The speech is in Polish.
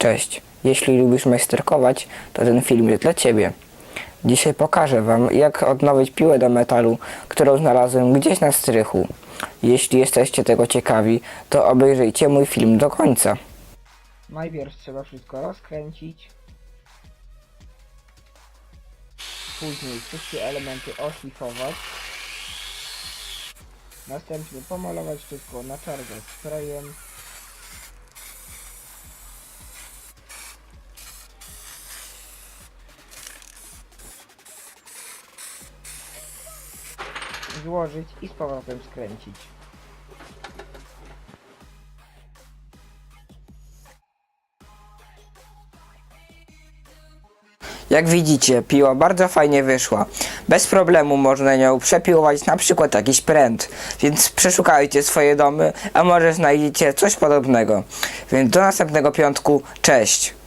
Cześć, jeśli lubisz majsterkować, to ten film jest dla Ciebie. Dzisiaj pokażę Wam, jak odnowić piłę do metalu, którą znalazłem gdzieś na strychu. Jeśli jesteście tego ciekawi, to obejrzyjcie mój film do końca. Najpierw trzeba wszystko rozkręcić. Później wszystkie elementy oszlifować. Następnie pomalować wszystko na czarno sprayem. Złożyć i z powrotem skręcić. Jak widzicie, piła bardzo fajnie wyszła. Bez problemu można nią przepiłować na przykład jakiś pręt. Więc przeszukajcie swoje domy, a może znajdziecie coś podobnego. Więc do następnego piątku, cześć!